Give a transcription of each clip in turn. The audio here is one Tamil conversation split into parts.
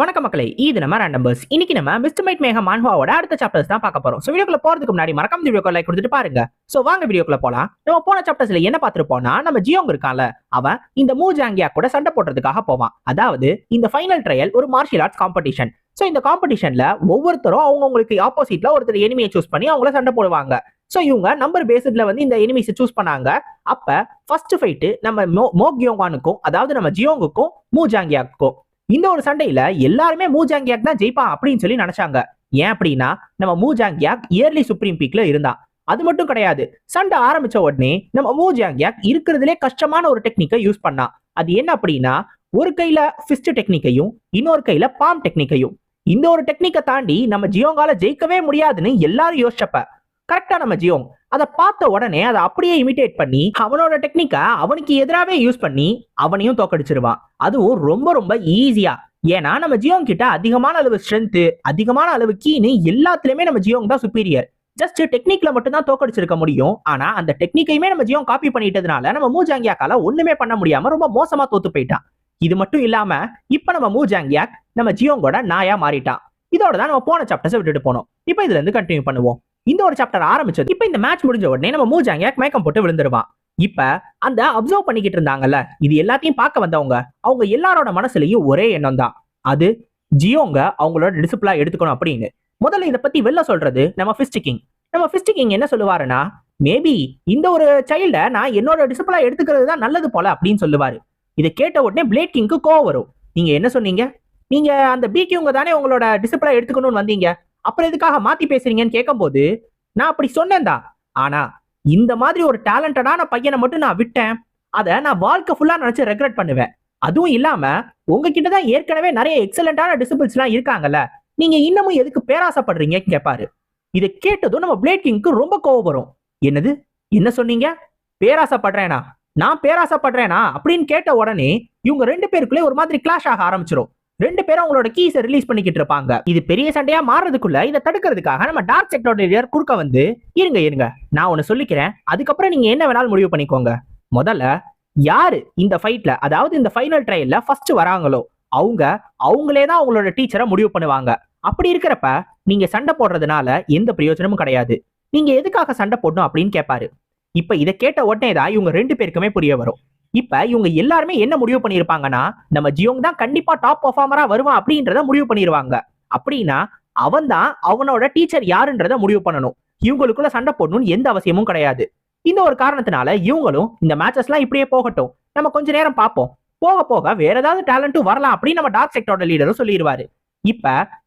வணக்க மக்களே இது நம்ம ரேண்டம்பர்ஸ் இன்னைக்கு நம்ம மிஸ்டர் மைட் மேக மான்ஹாவோட அடுத்த சாப்டர்ஸ் தான் பார்க்க போறோம். ஸோ வீடியோக்குள்ள போறதுக்கு முன்னாடி மறக்காம வீடியோக்கு லைக் கொடுத்துட்டு பாருங்க. ஸோ வாங்க வீடியோக்குள்ள போலாம். நம்ம போன சாப்டர்ஸ்ல என்ன பார்த்துருப்போம்னா நம்ம ஜியோங் இருக்கான்ல அவன் இந்த மூ ஜாங்கியா கூட சண்டை போடுறதுக்காக போவான். அதாவது இந்த ஃபைனல் ட்ரையல் ஒரு மார்ஷியல் ஆர்ட்ஸ் காம்படிஷன் ஸோ இந்த காம்படிஷன்ல ஒவ்வொருத்தரும் அவங்கவுங்களுக்கு ஆப்போசிட்ல ஒருத்தர் எனிமியை சூஸ் பண்ணி அவங்கள சண்டை போடுவாங்க. ஸோ இவங்க நம்பர் பேஸ்ட்ல வந்து இந்த எனிமிஸை சூஸ் பண்ணாங்க. அப்ப ஃபர்ஸ்ட் ஃபைட்டு நம்ம மோ மோக்யோங்கானுக்கும் அதாவது நம்ம ஜியோங்குக்கும் மூ ஜாங்கியாக்கும் இந்த ஒரு சண்டையில எல்லாருமே மூஜாங்கியாக் தான் ஜெயிப்பான் அப்படின்னு சொல்லி நினைச்சாங்க. ஏன் அப்படின்னா நம்ம மூஜாங்கியாக் இயர்லி சுப்ரீம் பீக்ல இருந்தான் அது மட்டும் கிடையாது. சண்டை ஆரம்பிச்ச உடனே நம்ம மூஜாங்கியாக் இருக்கிறதுலே கஷ்டமான ஒரு டெக்னிக்கை யூஸ் பண்ணான் அது என்ன அப்படின்னா ஒரு கையில ஃபிஸ்ட் டெக்னிக்கையும் இன்னொரு கையில பாம் டெக்னிக்கையும் இந்த ஒரு டெக்னிக்கை தாண்டி நம்ம ஜியோங்கால ஜெயிக்கவே முடியாதுன்னு எல்லாரும் யோசிச்சப்ப கரெக்டா நம்ம ஜியோங் அதை பார்த்த உடனே அதை அப்படியே இமிட்டேட் பண்ணி அவனோட டெக்னிக்கை அவனுக்கு எதிராகவே யூஸ் பண்ணி அவனையும் தோக்கடிச்சிருவான். அதுவும் ரொம்ப ரொம்ப ஈஸியா ஏன்னா நம்ம ஜியோங் கிட்ட அதிகமான அளவு ஸ்ட்ரென்த் அதிகமான அளவு கீனு எல்லாத்துலயுமே நம்ம ஜியோங் தான் சுப்பீரியர் ஜஸ்ட் டெக்னிக்ல மட்டும் தான் தோக்கடிச்சிருக்க முடியும். ஆனா அந்த டெக்னிக்கையுமே நம்ம ஜியோங் காப்பி பண்ணிட்டதுனால நம்ம மூஜாங்கியாக்கால ஒண்ணுமே பண்ண முடியாம ரொம்ப மோசமா தோத்து போயிட்டான். இது மட்டும் இல்லாம இப்ப நம்ம மூஜாங்கியாக் நம்ம ஜியோங்கோட நாயா மாறிட்டான். இதோட தான் நம்ம போன சாப்டர்ஸை விட்டுட்டு போனோம். இப்போ இதுல இருந்து கண்டினியூ பண்ணுவோம். இந்த ஒரு சாப்டர் ஆரம்பிச்சது. இப்போ இந்த மேட்ச் முடிஞ்ச உடனே நம்ம மூஜாங்க மயக்கம் போட்டு விழுந்துருவான். இப்ப அந்த அப்சர்வ் பண்ணிக்கிட்டு இருந்தாங்கல்ல இது எல்லாத்தையும் பார்க்க வந்தவங்க அவங்க எல்லாரோட மனசுலயும் ஒரே எண்ணம் தான். அது ஜியோங்க அவங்களோட டிசிப்ளா எடுத்துக்கணும் அப்படின்னு. முதல்ல இதை பத்தி வெளில சொல்றது நம்ம ஃபிஸ்டிக்கிங் நம்ம ஃபிஸ்டிக்கிங் என்ன சொல்லுவாருன்னா மேபி இந்த ஒரு சைல்ட நான் என்னோட டிசிப்ளா எடுத்துக்கிறது தான் நல்லது போல அப்படின்னு சொல்லுவாரு. இதை கேட்ட உடனே பிளேட் கிங்க்கு கோவம் வரும். நீங்க என்ன சொன்னீங்க? நீங்க அந்த பிகியூங்க தானே உங்களோட டிசிப்ளா எடுத்துக்கணும்னு வந்தீங்க. அப்புறம் எதுக்காக மாத்தி பேசுறீங்கன்னு கேட்கும்போது நான் அப்படி சொன்னேன் தான் ஆனா இந்த மாதிரி ஒரு டேலண்டடான பையனை மட்டும் நான் விட்டேன். அதை நான் வாழ்க்கை ஃபுல்லா நினைச்சு ரெக்ரெட் பண்ணுவேன். அதுவும் இல்லாம உங்ககிட்ட தான் ஏற்கனவே நிறைய எக்ஸலண்டான டிசிபிள்ஸ் எல்லாம் இருக்காங்கல்ல நீங்க இன்னமும் எதுக்கு பேராசப்படுறீங்க கேட்பாரு இதை கேட்டதும் நம்ம பிளேட் கிங்க்கு ரொம்ப கோவம் வரும். என்னது? என்ன சொன்னீங்க? பேராசப்படுறேனா? நான் பேராசப்படுறேனா? அப்படின்னு கேட்ட உடனே இவங்க ரெண்டு பேருக்குள்ளே ஒரு மாதிரி கிளாஷ் ஆக ஆரம்பிச்சிடும் ரெண்டு பேரும் அவங்களோட கீஸை ரிலீஸ் பண்ணிக்கிட்டு இருப்பாங்க. இது பெரிய சண்டையா மாறதுக்குள்ள இதை தடுக்கிறதுக்காக நம்ம டார்க் செக்டர் லீடர் குறுக்க வந்து இருங்க இருங்க. நான் ஒன்னு சொல்லிக்கிறேன். அதுக்கப்புறம் நீங்க என்ன வேணாலும் முடிவு பண்ணிக்கோங்க. முதல்ல யாரு இந்த ஃபைட்ல அதாவது இந்த ஃபைனல் ட்ரையல்ல ஃபர்ஸ்ட் வராங்களோ அவங்க அவங்களே தான் அவங்களோட டீச்சரை முடிவு பண்ணுவாங்க. அப்படி இருக்கிறப்ப நீங்க சண்டை போடுறதுனால எந்த பிரயோஜனமும் கிடையாது. நீங்க எதுக்காக சண்டை போடணும் அப்படின்னு கேட்பாரு இப்ப இதை கேட்ட உடனே தான் இவங்க ரெண்டு பேருக்குமே புரிய வரும். இப்ப இவங்க எல்லாருமே என்ன முடிவு பண்ணிருப்பாங்கன்னா நம்ம ஜியோங் தான் கண்டிப்பா டாப் பர்ஃபார்மரா வருவான் அப்படின்றத முடிவு பண்ணிருவாங்க. அப்படின்னா அவன் தான் அவனோட டீச்சர் யாருன்றத முடிவு பண்ணணும். இவங்களுக்குள்ள சண்டை போடணும்னு எந்த அவசியமும் கிடையாது. இந்த ஒரு காரணத்தினால இவங்களும் இந்த மேட்சஸ்லாம் இப்படியே போகட்டும். நம்ம கொஞ்ச நேரம் பார்ப்போம். போக போக வேற ஏதாவது டேலண்ட்டும் வரலாம் அப்படின்னு நம்ம டார்க் செக்டரோட லீடரும் சொல்லிடுவாரு இப்ப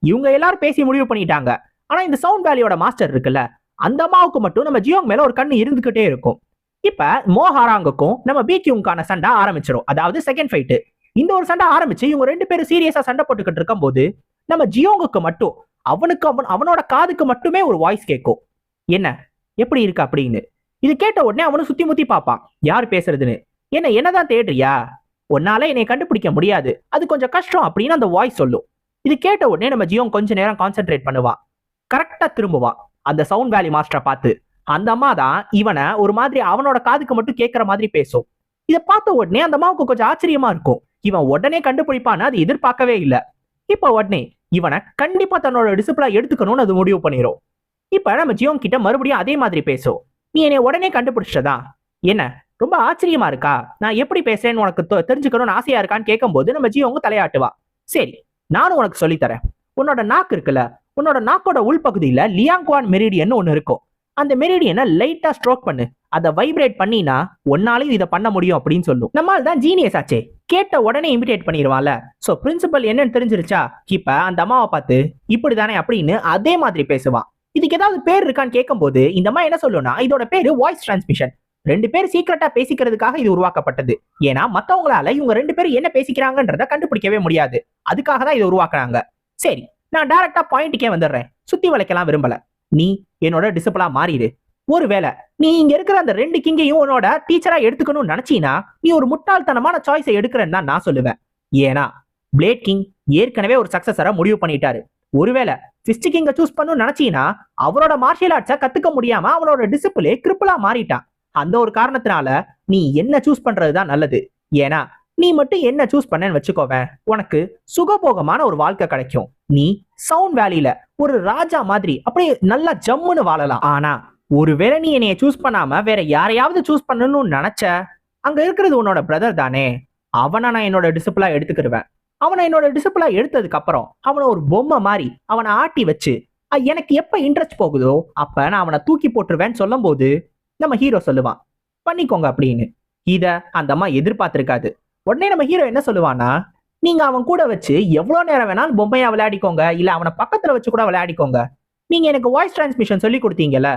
இவங்க எல்லாரும் பேசி முடிவு பண்ணிட்டாங்க. ஆனா இந்த சவுண்ட் வேலியோட மாஸ்டர் இருக்குல்ல அந்த அம்மாவுக்கு மட்டும் நம்ம ஜியோங் மேல ஒரு கண்ணு இருந்துகிட்டே இருக்கும். இப்ப மோஹாராங்குக்கும் நம்ம பிகியூங்கான சண்டை ஆரம்பிச்சிடும் அதாவது செகண்ட் ஃபைட்டு இந்த ஒரு சண்டை ஆரம்பிச்சு இவங்க ரெண்டு பேரும் சீரியஸா சண்டை போட்டுக்கிட்டு இருக்கும் போது நம்ம ஜியோங்குக்கு மட்டும் அவனுக்கு அவன் அவனோட காதுக்கு மட்டுமே ஒரு வாய்ஸ் கேட்கும். என்ன? எப்படி இருக்கு அப்படின்னு. இது கேட்ட உடனே அவனும் சுத்தி முத்தி பார்ப்பான். யார் பேசுறதுன்னு? என்ன என்னதான் தேடுறியா? உன்னால என்னை கண்டுபிடிக்க முடியாது. அது கொஞ்சம் கஷ்டம் அப்படின்னு அந்த வாய்ஸ் சொல்லும். இது கேட்ட உடனே நம்ம ஜியோங் கொஞ்ச நேரம் கான்சென்ட்ரேட் பண்ணுவான். கரெக்டா திரும்புவான். அந்த சவுண்ட் வேலி மாஸ்டரை பார்த்து அந்த அம்மா தான் இவனை ஒரு மாதிரி அவனோட காதுக்கு மட்டும் கேட்கற மாதிரி பேசும். இதை பார்த்த உடனே அந்த அம்மாவுக்கு கொஞ்சம் ஆச்சரியமா இருக்கும். இவன் உடனே கண்டுபிடிப்பான்னு அது எதிர்பார்க்கவே இல்லை. இப்ப உடனே இவனை கண்டிப்பா தன்னோட டிசிப்ளா எடுத்துக்கணும்னு அது முடிவு பண்ணிரும். இப்ப நம்ம ஜியோங் கிட்ட மறுபடியும் அதே மாதிரி பேசும். நீ என்னை உடனே கண்டுபிடிச்சதா என்ன ரொம்ப ஆச்சரியமா இருக்கா? நான் எப்படி பேசுறேன்னு உனக்கு தெரிஞ்சுக்கணும்னு ஆசையா இருக்கான்னு கேட்கும்போது நம்ம ஜியோங்க தலையாட்டுவா. சரி நானும் உனக்கு சொல்லித்தரேன் உன்னோட நாக்கு இருக்குல்ல உன்னோட நாக்கோட உள்பகுதியில லியாங்குவான் மெரிடியன் ஒன்னு இருக்கும். அந்த மெரிடியனை லைட்டா ஸ்ட்ரோக் பண்ணு. அதை வைப்ரேட் பண்ணினா ஒன்னாலையும் இதை பண்ண முடியும் அப்படின்னு சொல்லும். நம்மால் தான் ஜீனியஸ் ஆச்சே. கேட்ட உடனே இமிடேட் பண்ணிடுவான்ல. சோ பிரின்சிபல் என்னன்னு தெரிஞ்சிருச்சா? இப்ப அந்த அம்மாவை பார்த்து இப்படி தானே அப்படின்னு அதே மாதிரி பேசுவான். இதுக்கு ஏதாவது பேர் இருக்கான்னு கேட்கும்போது இந்த அம்மா என்ன சொல்லும்னா இதோட பேரு வாய்ஸ் டிரான்ஸ்மிஷன் ரெண்டு பேர் சீக்கிரட்டா பேசிக்கிறதுக்காக இது உருவாக்கப்பட்டது. ஏன்னா மத்தவங்களால இவங்க ரெண்டு பேரும் என்ன பேசிக்கிறாங்கன்றத கண்டுபிடிக்கவே முடியாது. அதுக்காக தான் இதை உருவாக்குறாங்க. சரி நான் டைரக்டா பாயிண்ட்டுக்கே வந்துடுறேன். சுத்தி வளைக்கலாம் விரும்பல. நீ என்னோட டிசிப்ளா மாறிடு ஒருவேளை நீ இங்க இருக்கிற அந்த ரெண்டு கிங்கையும் உன்னோட டீச்சரா எடுத்துக்கணும்னு நினைச்சீனா நீ ஒரு முட்டாள்தனமான சாய்ஸை எடுக்கிறேன்னு தான் நான் சொல்லுவேன். ஏன்னா பிளேட் கிங் ஏற்கனவே ஒரு சக்சஸரா முடிவு பண்ணிட்டாரு. ஒருவேளை ஃபிஸ்ட் கிங்கை சூஸ் பண்ணணும்னு நினைச்சீனா அவரோட மார்ஷியல் ஆர்ட்ஸை கத்துக்க முடியாம அவனோட டிசிப்ளே கிரிப்பிளா மாறிட்டான். அந்த ஒரு காரணத்தினால நீ என்ன சூஸ் பண்றது தான் நல்லது. ஏன்னா நீ மட்டும் என்ன சூஸ் பண்ணேன்னு வச்சுக்கோவேன் உனக்கு சுகபோகமான ஒரு வாழ்க்கை கிடைக்கும். நீ சவுண்ட் வேலியில ஒரு ராஜா மாதிரி அப்படியே நல்லா ஜம்முன்னு வாழலாம். ஆனா ஒருவேளை நீ என்னைய சூஸ் பண்ணாம வேற யாரையாவது சூஸ் பண்ணணும்னு நினைச்ச அங்க இருக்கிறது உன்னோட பிரதர் தானே. அவனை நான் என்னோட டிசிப்ளா எடுத்துக்கிடுவேன் அவனை என்னோட டிசிப்ளா எடுத்ததுக்கு அப்புறம் அவனை ஒரு பொம்மை மாதிரி அவனை ஆட்டி வச்சு எனக்கு எப்ப இன்ட்ரெஸ்ட் போகுதோ அப்ப நான் அவனை தூக்கி போட்டுருவேன்னு சொல்லும் போது நம்ம ஹீரோ சொல்லுவான் பண்ணிக்கோங்க அப்படின்னு. இத அந்த அம்மா எதிர்பார்த்திருக்காது. உடனே நம்ம ஹீரோ என்ன சொல்லுவான்னா நீங்க அவன் கூட வச்சு எவ்வளவு நேரம் வேணாலும் பொம்மையா விளையாடிக்கோங்க. இல்ல அவனை பக்கத்துல வச்சு கூட விளையாடிக்கோங்க. நீங்க எனக்கு வாய்ஸ் டிரான்ஸ்மிஷன் சொல்லி கொடுத்தீங்கல்ல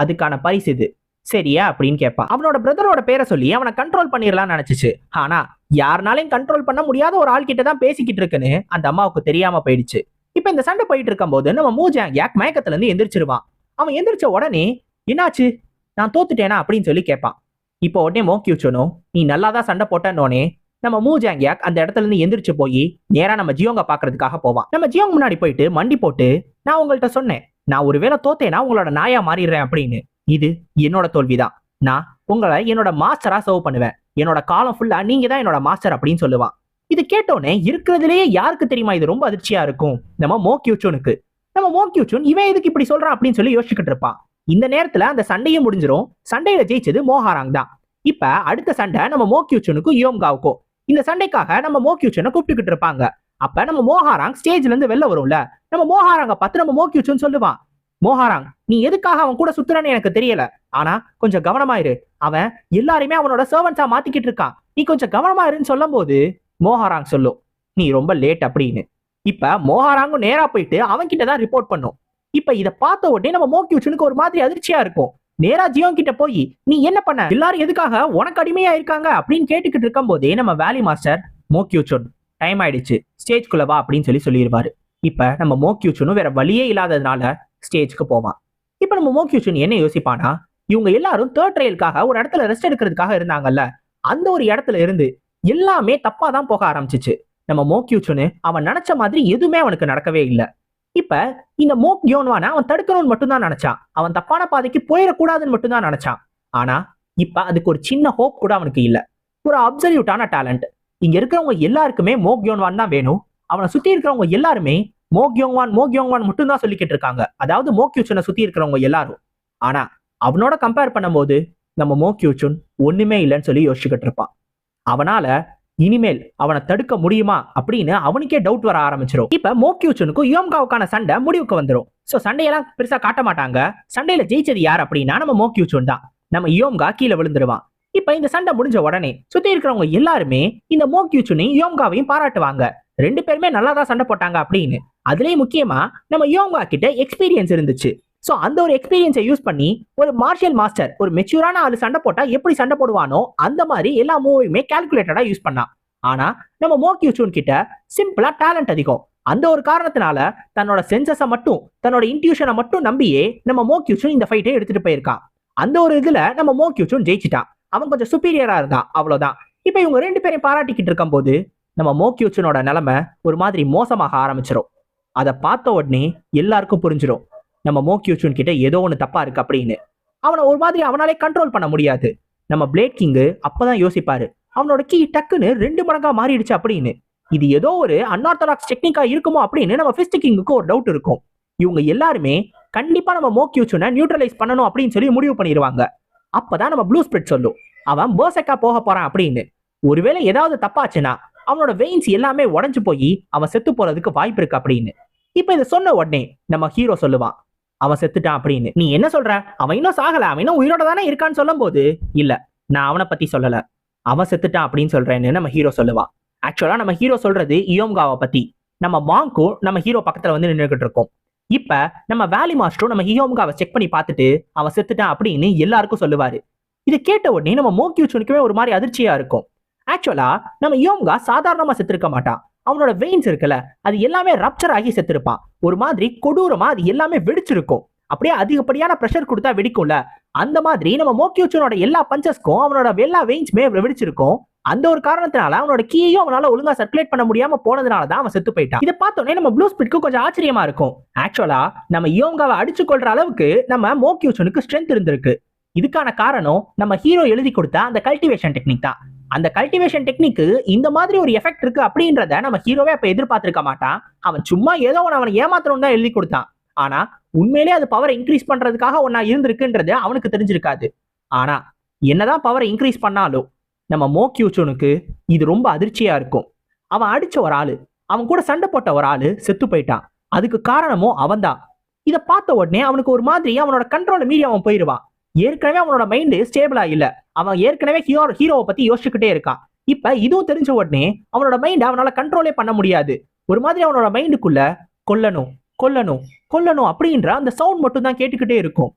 அதுக்கான பரிசு இது. சரியா? அப்படின்னு கேட்பான் அவனோட பிரதரோட பேரை சொல்லி அவனை கண்ட்ரோல் பண்ணிடலாம்னு நினைச்சிச்சு. ஆனா யாருனாலையும் கண்ட்ரோல் பண்ண முடியாத ஒரு ஆள் கிட்ட தான் பேசிக்கிட்டு இருக்குன்னு அந்த அம்மாவுக்கு தெரியாம போயிடுச்சு. இப்ப இந்த சண்டை போயிட்டு இருக்கும்போது நம்ம மூஜாங் யாக் மயக்கத்துல இருந்து எந்திரிச்சிருவான். அவன் எந்திரிச்ச உடனே என்னாச்சு? நான் தோத்துட்டேனா? அப்படின்னு சொல்லி கேட்பான். இப்போ உடனே மோக்கியூச்சனோ நீ நல்லா தான் சண்டை போட்டனோனே நம்ம மூஜாங் யாக் அந்த இடத்துல இருந்து எந்திரிச்சு போய் நேரா நம்ம ஜியோங்க பாக்குறதுக்காக போவான். நம்ம ஜியோங் முன்னாடி போயிட்டு மண்டி போட்டு நான் உங்கள்கிட்ட சொன்னேன் நான் ஒருவேளை தோத்தேனா உங்களோட நாயா மாறிடுறேன் அப்படின்னு. இது என்னோட தோல்விதான். நான் உங்களை என்னோட மாஸ்டரா சர்வ் பண்ணுவேன். என்னோட காலம் ஃபுல்லா நீங்க தான் என்னோட மாஸ்டர் அப்படின்னு சொல்லுவான். இது கேட்டோன்னே இருக்கிறதுலயே யாருக்கு தெரியுமா இது ரொம்ப அதிர்ச்சியா இருக்கும்? நம்ம மோக்கியூச்சோனுக்கு நம்ம மோக்கியூச்சோன் இவன் எதுக்கு இப்படி சொல்றான் அப்படின்னு சொல்லி யோசிச்சுக்கிட்டு இருப்பான். இந்த நேரத்துல அந்த சண்டையும் முடிஞ்சிரும். சண்டையில ஜெயிச்சது மோஹாராங் தான். இப்ப அடுத்த சண்டை நம்ம மோக்கியூச்சனுக்கும் யோம்காவுக்கும் இந்த சண்டைக்காக நம்ம மோக்யூச்சனை கூப்பிட்டுக்கிட்டு இருப்பாங்க. அப்ப நம்ம மோஹாராங் ஸ்டேஜ்ல இருந்து வெளில வரும்ல. நம்ம மோஹாராங்க பார்த்து நம்ம மோக்யூச்சன் சொல்லுவான். மோஹாராங் நீ எதுக்காக அவன் கூட சுத்துறன்னு எனக்கு தெரியல. ஆனா கொஞ்சம் கவனமாயிரு அவன் எல்லாருமே அவனோட சர்வன்ஸா மாத்திக்கிட்டு இருக்கான். நீ கொஞ்சம் கவனமா இருன்னு சொல்லும் போது மோஹாராங் சொல்லும் நீ ரொம்ப லேட் அப்படின்னு. இப்ப மோஹாராங்கும் நேரா போயிட்டு அவன் கிட்ட தான் ரிப்போர்ட் பண்ணும். இப்ப இத பார்த்த உடனே நம்ம மோக்கியூச்சனுக்கு ஒரு மாதிரி அதிர்ச்சியா இருக்கும். நேரா ஜியோ கிட்ட போய் நீ என்ன பண்ண? எல்லாரும் எதுக்காக உனக்கு அடிமையா இருக்காங்க? அப்படின்னு கேட்டுக்கிட்டு இருக்கும் போதே நம்ம வேலி மாஸ்டர் மோக்யூச்சோன் டைம் ஆயிடுச்சு. ஸ்டேஜ்குள்ள வா அப்படின்னு சொல்லி சொல்லிடுவாரு. இப்ப நம்ம மோக்யூச்சனும் வேற வழியே இல்லாததுனால ஸ்டேஜ்க்கு போவான். இப்ப நம்ம மோக்யூச்சன் என்ன யோசிப்பானா இவங்க எல்லாரும் தேர்ட் ட்ரையலுக்காக ஒரு இடத்துல ரெஸ்ட் எடுக்கிறதுக்காக இருந்தாங்கல்ல அந்த ஒரு இடத்துல இருந்து எல்லாமே தப்பா தான் போக ஆரம்பிச்சிச்சு. நம்ம மோக்யூச்சுன்னு அவன் நினைச்ச மாதிரி எதுவுமே அவனுக்கு நடக்கவே இல்லை. இப்ப இந்த மோக் கியோன்வான அவன் தடுக்கணும்னு மட்டும்தான் நினைச்சான். அவன் தப்பான பாதைக்கு போயிடக்கூடாதுன்னு மட்டும்தான் நினைச்சான். ஆனா இப்ப அதுக்கு ஒரு சின்ன ஹோப் கூட அவனுக்கு இல்ல. ஒரு அப்சல்யூட்டான டேலண்ட் இங்க இருக்கிறவங்க எல்லாருக்குமே மோக் யோன்வான் தான் வேணும். அவனை சுத்தி இருக்கிறவங்க எல்லாருமே மோக்யோங்வான் மோக்யோங்வான் மட்டும் தான் சொல்லிக்கிட்டு இருக்காங்க அதாவது மோக்யூச்சனை சுத்தி இருக்கிறவங்க எல்லாரும். ஆனா அவனோட கம்பேர் பண்ணும்போது நம்ம மோக்யூச்சுன் ஒண்ணுமே இல்லைன்னு சொல்லி யோசிச்சுக்கிட்டு இருப்பான். அவனால இனிமேல் அவனை தடுக்க முடியுமா அப்படின்னு அவனுக்கே டவுட் வர ஆரம்பிச்சிடும் இப்ப மோக்யூச்சுனுக்கும் யோம்காவுக்கான சண்டை முடிவுக்கு வந்துடும் சோ சண்டையெல்லாம் பெருசா காட்ட மாட்டாங்க. சண்டையில ஜெயிச்சது யார் அப்படின்னா நம்ம மோக்யூச்சுன் தான். நம்ம யோம்கா கீழே விழுந்துருவான். இப்ப இந்த சண்டை முடிஞ்ச உடனே சுத்தி இருக்கிறவங்க எல்லாருமே இந்த மோக்யூச்சுனையும் யோம்காவையும் பாராட்டுவாங்க. ரெண்டு பேருமே நல்லா தான் சண்டை போட்டாங்க அப்படின்னு. அதுலயும் முக்கியமா நம்ம யோங்கா கிட்ட எக்ஸ்பீரியன்ஸ் இருந்துச்சு. சோ அந்த ஒரு எக்ஸ்பீரியன்ஸை யூஸ் பண்ணி ஒரு மார்ஷியல் மாஸ்டர் ஒரு மெச்சூரான ஆள் சண்டை போட்டா எப்படி சண்டை போடுவானோ அந்த மாதிரி எல்லா மூவியுமே கால்குலேட்டடா யூஸ் பண்ணான் ஆனா நம்ம மோக்கியூச்சூன் கிட்ட சிம்பிளா டேலண்ட் அதிகம். அந்த ஒரு காரணத்தினால தன்னோட சென்சஸை மட்டும் தன்னோட இன்ட்யூஷனை மட்டும் நம்பியே நம்ம மோக்கியூச்சூன் இந்த ஃபைட்டை எடுத்துட்டு போயிருக்கான். அந்த ஒரு இதுல நம்ம மோக்கியூச்சூன் ஜெயிச்சிட்டான். அவன் கொஞ்சம் சுப்பீரியரா இருந்தான் அவ்வளவுதான். இப்ப இவங்க ரெண்டு பேரையும் பாராட்டிக்கிட்டு இருக்கும்போது நம்ம மோக்கியூச்சனோட நிலைமை ஒரு மாதிரி மோசமாக ஆரம்பிச்சிடும் அதை பார்த்த உடனே எல்லாருக்கும் புரிஞ்சிடும் நம்ம மோக்கியூச்சுன் கிட்ட ஏதோ ஒன்று தப்பா இருக்கு அப்படின்னு அவனை ஒரு மாதிரி அவனாலே கண்ட்ரோல் பண்ண முடியாது. நம்ம பிளேட் கிங்கு அப்பதான் யோசிப்பாரு அவனோட கீ டக்குன்னு ரெண்டு மடங்கா மாறிடுச்சு அப்படின்னு. இது ஏதோ ஒரு அன்ஆர்த்தடாக்ஸ் டெக்னிக்கா இருக்குமோ அப்படின்னு நம்ம ஃபிஸ்ட் கிங்குக்கு ஒரு டவுட் இருக்கும். இவங்க எல்லாருமே கண்டிப்பா நம்ம மோக்கியூச்சுனை நியூட்ரலைஸ் பண்ணணும் அப்படின்னு சொல்லி முடிவு பண்ணிடுவாங்க. அப்பதான் நம்ம ப்ளூ ஸ்பிரிட் சொல்லும் அவன் பேர்செக்கா போக போறான் அப்படின்னு. ஒருவேளை ஏதாவது தப்பாச்சுன்னா அவனோட வெயின்ஸ் எல்லாமே உடஞ்சு போய் அவன் செத்து போறதுக்கு வாய்ப்பு இருக்கு அப்படின்னு. இப்ப இதை சொன்ன உடனே நம்ம ஹீரோ சொல்லுவான் அவன் செத்துட்டான் அப்படின்னு. நீ என்ன சொல்ற? அவன் இன்னும் சாகல. அவன் இன்னும் உயிரோட தானே இருக்கான்னு சொல்லும் போது இல்ல நான் அவனை பத்தி சொல்லல. அவன் செத்துட்டான் அப்படின்னு சொல்றேன்னு நம்ம ஹீரோ சொல்லுவான் ஆக்சுவலா நம்ம ஹீரோ சொல்றது இயோங்காவை பத்தி. நம்ம மாங்கும் நம்ம ஹீரோ பக்கத்துல வந்து நின்றுகிட்டு இருக்கோம். இப்ப நம்ம வேலி மாஸ்டரும் நம்ம ஹியோம்காவை செக் பண்ணி பார்த்துட்டு அவன் செத்துட்டான் அப்படின்னு எல்லாருக்கும் சொல்லுவாரு. இது கேட்ட உடனே நம்ம மோக்கியூச்சுனுக்குமே ஒரு மாதிரி அதிர்ச்சியா இருக்கும். ஆக்சுவலா நம்ம யோம்கா சாதாரணமா செத்துருக்க மாட்டான் அவனோட வெயின்ஸ் இருக்குல்ல அது எல்லாமே ரப்சர் ஆகி செத்துருப்பான் ஒரு மாதிரி கொடூரமா அது எல்லாமே வெடிச்சிருக்கும். அப்படியே அதிகப்படியான ப்ரெஷர் கொடுத்தா வெடிக்கும்ல. அந்த மாதிரி நம்ம மோக்கியூச்சனோட எல்லா பஞ்சஸ்க்கும் அவனோட எல்லா வெயின்ஸுமே வெடிச்சிருக்கும். அந்த ஒரு காரணத்தினால அவனோட கீயும் அவனால ஒழுங்கா சர்க்குலேட் பண்ண முடியாம போனதுனால தான் அவன் செத்து போயிட்டான். இதை பார்த்தோன்னே நம்ம ப்ளூ ஸ்பிட்க்கு கொஞ்சம் ஆச்சரியமா இருக்கும். ஆக்சுவலா நம்ம யோங்காவை அடிச்சு கொள்ற அளவுக்கு நம்ம மோக்கியூச்சனுக்கு ஸ்ட்ரென்த் இருந்திருக்கு. இதுக்கான காரணம் நம்ம ஹீரோ எழுதி கொடுத்த அந்த கல்டிவேஷன் டெக்னிக் தான். அந்த கல்டிவேஷன் டெக்னிக்கு இந்த மாதிரி ஒரு எஃபெக்ட் இருக்கு அப்படின்றத நம்ம ஹீரோவே அப்ப எதிர்பார்த்திருக்க மாட்டான். அவன் சும்மா ஏதோ ஒன்று அவனை ஏமாத்தணும் தான் எழுதி கொடுத்தான். ஆனா உண்மையிலே அது பவரை இன்க்ரீஸ் பண்றதுக்காக ஒன்னா இருந்திருக்குன்றது அவனுக்கு தெரிஞ்சிருக்காது. ஆனா என்னதான் பவரை இன்க்ரீஸ் பண்ணாலும் நம்ம மோக்யூச்சோனுக்கு இது ரொம்ப அதிர்ச்சியா இருக்கும். அவன் அடிச்ச ஒரு ஆளு அவன் கூட சண்டை போட்ட ஒரு ஆளு செத்து போயிட்டான். அதுக்கு காரணமும் அவன்தான். இதை பார்த்த உடனே அவனுக்கு ஒரு மாதிரி அவனோட கண்ட்ரோல மீறி அவன் போயிடுவான் ஏற்கனவே அவனோட மைண்டு ஸ்டேபிளா இல்ல. அவன் ஏற்கனவே ஹீரோ ஹீரோவை பத்தி யோசிச்சுக்கிட்டே இருக்கான். இப்ப இதுவும் தெரிஞ்ச உடனே அவனோட மைண்ட் அவனால கண்ட்ரோலே பண்ண முடியாது. ஒரு மாதிரி அவனோட மைண்டுக்குள்ள கொல்லணும் கொல்லணும் கொல்லணும் அப்படின்ற அந்த சவுண்ட் மட்டும் தான் கேட்டுக்கிட்டே இருக்கும்.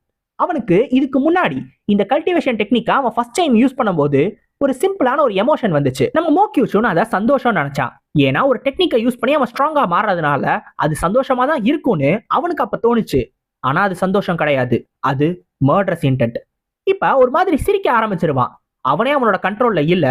அவனுக்கு இதுக்கு முன்னாடி இந்த கல்டிவேஷன் டெக்னிக்கா அவன் ஃபர்ஸ்ட் டைம் யூஸ் பண்ணும்போது ஒரு சிம்பிளான ஒரு எமோஷன் வந்துச்சு. நம்ம மோக்கியூஷன் அதை சந்தோஷம் நினைச்சான். ஏன்னா ஒரு டெக்னிக்கை யூஸ் பண்ணி அவன் ஸ்ட்ராங்கா மாறுறதுனால அது சந்தோஷமா தான் இருக்கும்னு அவனுக்கு அப்ப தோணுச்சு. ஆனா அது சந்தோஷம் கிடையாது. அது மர்டரஸ் இன்டென்ட் இப்ப ஒரு மாதிரி சிரிக்க ஆரம்பிச்சிருவான். அவனே அவனோட கண்ட்ரோல்ல இல்ல.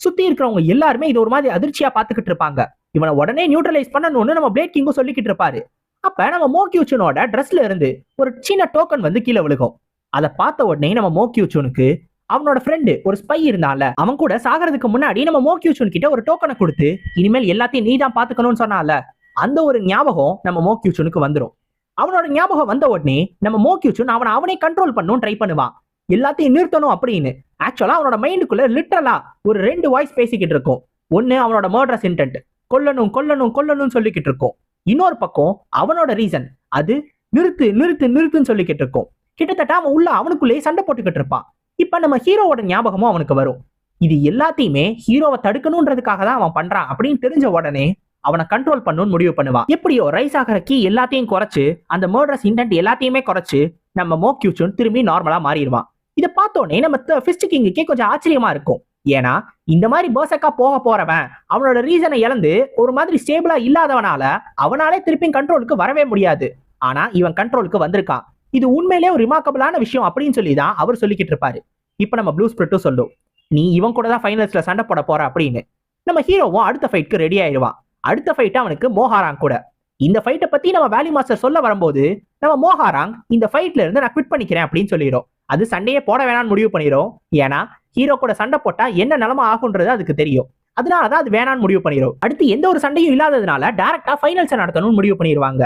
சுத்தி இருக்கிறவங்க எல்லாருமே இது ஒரு மாதிரி அதிர்ச்சியா பாத்துக்கிட்டு இருப்பாங்க. இவனை உடனே நியூட்ரலைஸ் பண்ணணும்னு நம்ம பிளேட் கிங்கும் சொல்லிக்கிட்டு இருப்பாரு. அப்ப நம்ம மோக்யூச்சனோட ட்ரெஸ்ல இருந்து ஒரு சின்ன டோக்கன் வந்து கீழே விழுகும். அதை பார்த்த உடனே நம்ம மோக்யூச்சனுக்கு அவனோட ஃப்ரெண்டு ஒரு ஸ்பை இருந்தால அவன் கூட சாகிறதுக்கு முன்னாடி நம்ம மோக்கியூச்சன் கிட்ட ஒரு டோக்கனை கொடுத்து இனிமேல் எல்லாத்தையும் நீ தான் பாத்துக்கணும்னு சொன்னால அந்த ஒரு ஞாபகம் நம்ம மோக்கியூச்சனுக்கு வந்துடும் அவனோட ஞாபகம் வந்த உடனே நம்ம மோக்கியூச்சன் அவனை அவனே கண்ட்ரோல் பண்ணும் ட்ரை பண்ணுவான். எல்லாத்தையும் நிறுத்தணும் அப்படின்னு. ஆக்சுவலா அவனோட மைண்டுக்குள்ள லிட்டரலா ஒரு ரெண்டு வாய்ஸ் பேசிக்கிட்டு இருக்கும். ஒன்னு அவனோட மர்டரஸ் இன்டென்ட் கொல்லணும் கொல்லணும் கொல்லணும்னு சொல்லிக்கிட்டு இருக்கும். இன்னொரு பக்கம் அவனோட ரீசன் அது நிறுத்து நிறுத்து நிறுத்துன்னு சொல்லிக்கிட்டு இருக்கும். கிட்டத்தட்ட அவன் உள்ள அவனுக்குள்ளேயே சண்டை போட்டுக்கிட்டு இருப்பான். இப்ப நம்ம ஹீரோவோட ஞாபகமும் அவனுக்கு வரும். இது எல்லாத்தையுமே ஹீரோவை தடுக்கணுன்றதுக்காக தான் அவன் பண்றான் அப்படின்னு தெரிஞ்ச உடனே அவனை கண்ட்ரோல் பண்ணணும்னு முடிவு பண்ணுவான் எப்படியோ ரைஸ் ஆகிற கீ எல்லாத்தையும் குறைச்சு அந்த மர்டர்ஸ் இன்டென்ட் எல்லாத்தையுமே குறைச்சு நம்ம மோக்யூச்சுன் திரும்பி நார்மலா மாறிடுவான் இதை பார்த்தோன்னே நம்ம ஃபிஸ்ட் கிங்குக்கே கொஞ்சம் ஆச்சரியமா இருக்கும். ஏன்னா இந்த மாதிரி பர்சக்கா போக போறவன் அவனோட ரீசனை இழந்து ஒரு மாதிரி ஸ்டேபிளா இல்லாதவனால அவனாலே திருப்பியும் கண்ட்ரோலுக்கு வரவே முடியாது. ஆனா இவன் கண்ட்ரோலுக்கு வந்திருக்கான் இது உண்மையிலே ஒரு ரிமார்க்கபிளான விஷயம் அப்படின்னு சொல்லி தான் அவர் சொல்லிக்கிட்டு இருப்பாரு. இப்ப நம்ம ப்ளூ ஸ்பிரிட்டும் சொல்லும். நீ இவன் கூட தான் ஃபைனல்ஸ்ல சண்டை போட போற அப்படின்னு. நம்ம ஹீரோவும் அடுத்த ஃபைட்க்கு ரெடி ஆயிடுவான் அடுத்த ஃபைட் அவனுக்கு மோஹாராங் கூட. இந்த ஃபைட்டை பத்தி நம்ம வேல்யூ மாஸ்டர் சொல்ல வரும்போது நம்ம மோஹாராங் இந்த ஃபைட்ல இருந்து நான் குவிட் பண்ணிக்கிறேன் அப்படின்னு சொல்லிடும். அது சண்டையே போட வேணாம்னு முடிவு பண்ணிடும். ஏன்னா ஹீரோ கூட சண்டை போட்டா என்ன நிலமை ஆகுன்றது அதுக்கு தெரியும். அதனால தான் அது வேணான்னு முடிவு பண்ணிடும். அடுத்து எந்த ஒரு சண்டையும் இல்லாததுனால டேரக்டா ஃபைனல்ஸை நடத்தணும்னு முடிவு பண்ணிடுவாங்க.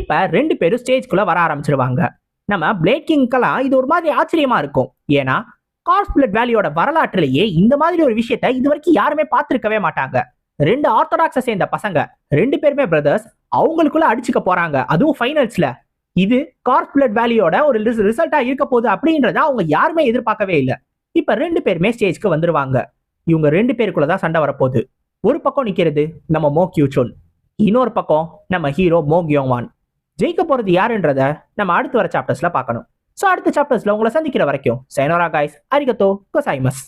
இப்ப ரெண்டு பேரும் ஸ்டேஜ்குள்ள வர ஆரம்பிச்சிருவாங்க. நம்ம பிளேட் கிங்கெல்லாம் இது ஒரு மாதிரி ஆச்சரியமா இருக்கும். ஏன்னா கார்ஸ் பிளட் வேலியோட வரலாற்றிலேயே இந்த மாதிரி ஒரு விஷயத்த இது வரைக்கும் யாருமே பார்த்துருக்கவே மாட்டாங்க. ரெண்டு ஆர்த்தடாக்ஸை சேர்ந்த பசங்க ரெண்டு பேருமே பிரதர்ஸ் அவங்களுக்குள்ள அடிச்சுக்க போறாங்க. அதுவும் ஃபைனல்ஸ்ல இது கார்ஸ் பிளட் வேலியோட ஒரு ரிசல்ட்டா இருக்க போகுது அப்படின்றத அவங்க யாருமே எதிர்பார்க்கவே இல்லை. இப்ப ரெண்டு பேருமே ஸ்டேஜ்க்கு வந்துருவாங்க. இவங்க ரெண்டு பேருக்குள்ள தான் சண்டை வரப்போகுது. ஒரு பக்கம் நிக்கிறது நம்ம மோ கியூச்சோன் இன்னொரு பக்கம் நம்ம ஹீரோ மோ கியோவான் ஜெயிக்க போறது யாருன்றத நம்ம அடுத்து வர சாப்டர்ஸ்ல பார்க்கணும். ஸோ அடுத்த சாப்டர்ஸ்ல உங்களை சந்திக்கிற வரைக்கும் சைனோரா காய்ஸ் அரிகத்தோ கொசாய்மஸ்